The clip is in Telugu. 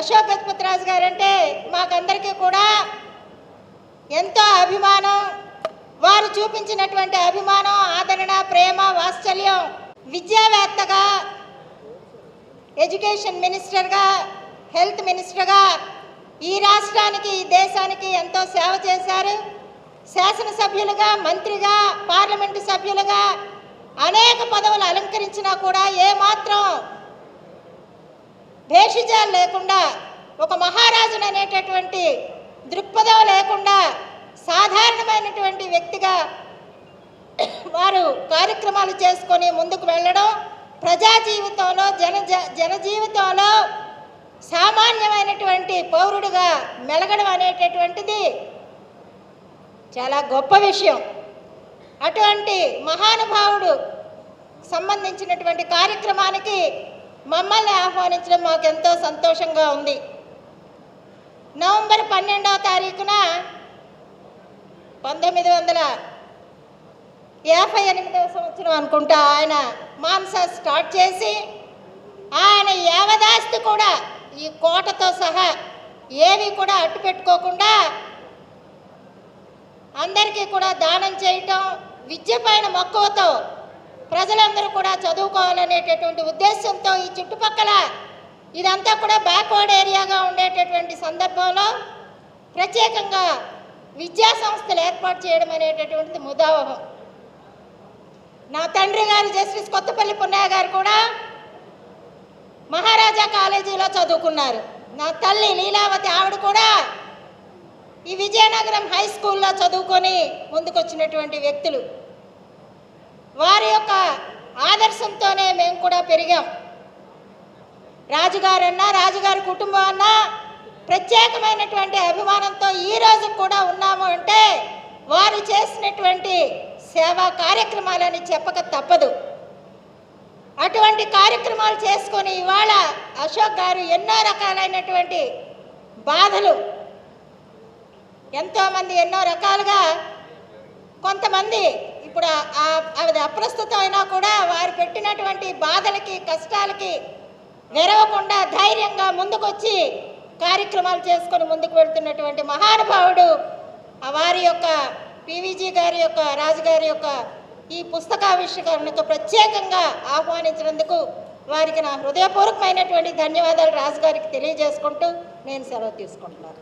అశోక్ గజపతిరాజు గారు అంటే మాకందరికీ కూడా ఎంతో అభిమానం. వారు చూపించినటువంటి అభిమానం ఆదరణ ప్రేమ వాత్సల్యం విద్యావేత్తగా ఎడ్యుకేషన్ మినిస్టర్గా హెల్త్ మినిస్టర్గా ఈ రాష్ట్రానికి ఈ దేశానికి ఎంతో సేవ చేశారు. శాసనసభ్యులుగా మంత్రిగా పార్లమెంటు సభ్యులుగా అనేక పదవులు అలంకరించినా కూడా ఏమాత్రం భేషిజాలు లేకుండా ఒక మహారాజును అనేటటువంటి దృక్పథం లేకుండా సాధారణమైనటువంటి వ్యక్తిగా వారు కార్యక్రమాలు చేసుకొని ముందుకు వెళ్ళడం ప్రజా జీవితంలో జన జన జీవితంలో సామాన్యమైనటువంటి పౌరుడిగా మెలగడం అనేటటువంటిది చాలా గొప్ప విషయం. అటువంటి మహానుభావుడు సంబంధించినటువంటి కార్యక్రమానికి మమ్మల్ని ఆహ్వానించడం మాకు ఎంతో సంతోషంగా ఉంది. నవంబర్ పన్నెండవ తారీఖున పంతొమ్మిది వందల యాభై ఎనిమిదవ సంవత్సరం అనుకుంటా ఆయన మాన్సా స్టార్ట్ చేసి ఆయన యావదాస్తి కూడా ఈ కోటతో సహా ఏవి కూడా అట్టు పెట్టుకోకుండా అందరికీ కూడా దానం చేయటం విద్య పైన మక్కువతో ప్రజలందరూ కూడా చదువుకోవాలనేటటువంటి ఉద్దేశంతో ఈ చుట్టుపక్కల ఇదంతా కూడా బ్యాక్వర్డ్ ఏరియాగా ఉండేటటువంటి సందర్భంలో ప్రత్యేకంగా విద్యా సంస్థలు ఏర్పాటు చేయడం అనేటటువంటిది ముదావహం. నా తండ్రి గారు జస్టిస్ కొత్తపల్లి పున్నయ్య గారు కూడా మహారాజా కాలేజీలో చదువుకున్నారు. నా తల్లి లీలావతి ఆవిడ కూడా ఈ విజయనగరం హై స్కూల్లో చదువుకొని ముందుకొచ్చినటువంటి వ్యక్తులు. వారి యొక్క ఆదర్శంతోనే మేము కూడా పెరిగాం. రాజుగారన్నా రాజుగారి కుటుంబం అన్నా ప్రత్యేకమైనటువంటి అభిమానంతో ఈ రోజు కూడా ఉన్నాము అంటే వారు చేసినటువంటి సేవా కార్యక్రమాలని చెప్పక తప్పదు. అటువంటి కార్యక్రమాలు చేసుకొని ఇవాళ అశోక్ గారు ఎన్నో రకాలైనటువంటి బాధలు ఎంతోమంది ఎన్నో రకాలుగా కొంతమంది ఇప్పుడు అది అప్రస్తుతం అయినా కూడా వారు పెట్టినటువంటి బాధలకి కష్టాలకి నెరవకుండా ధైర్యంగా ముందుకొచ్చి కార్యక్రమాలు చేసుకొని ముందుకు వెళ్తున్నటువంటి మహానుభావుడు వారి యొక్క పివిజీ గారి యొక్క రాజుగారి యొక్క ఈ పుస్తకావిష్కరణకు ప్రత్యేకంగా ఆహ్వానించినందుకు వారికి నా హృదయపూర్వకమైనటువంటి ధన్యవాదాలు రాజుగారికి తెలియజేసుకుంటూ నేను సెలవు తీసుకుంటున్నాను.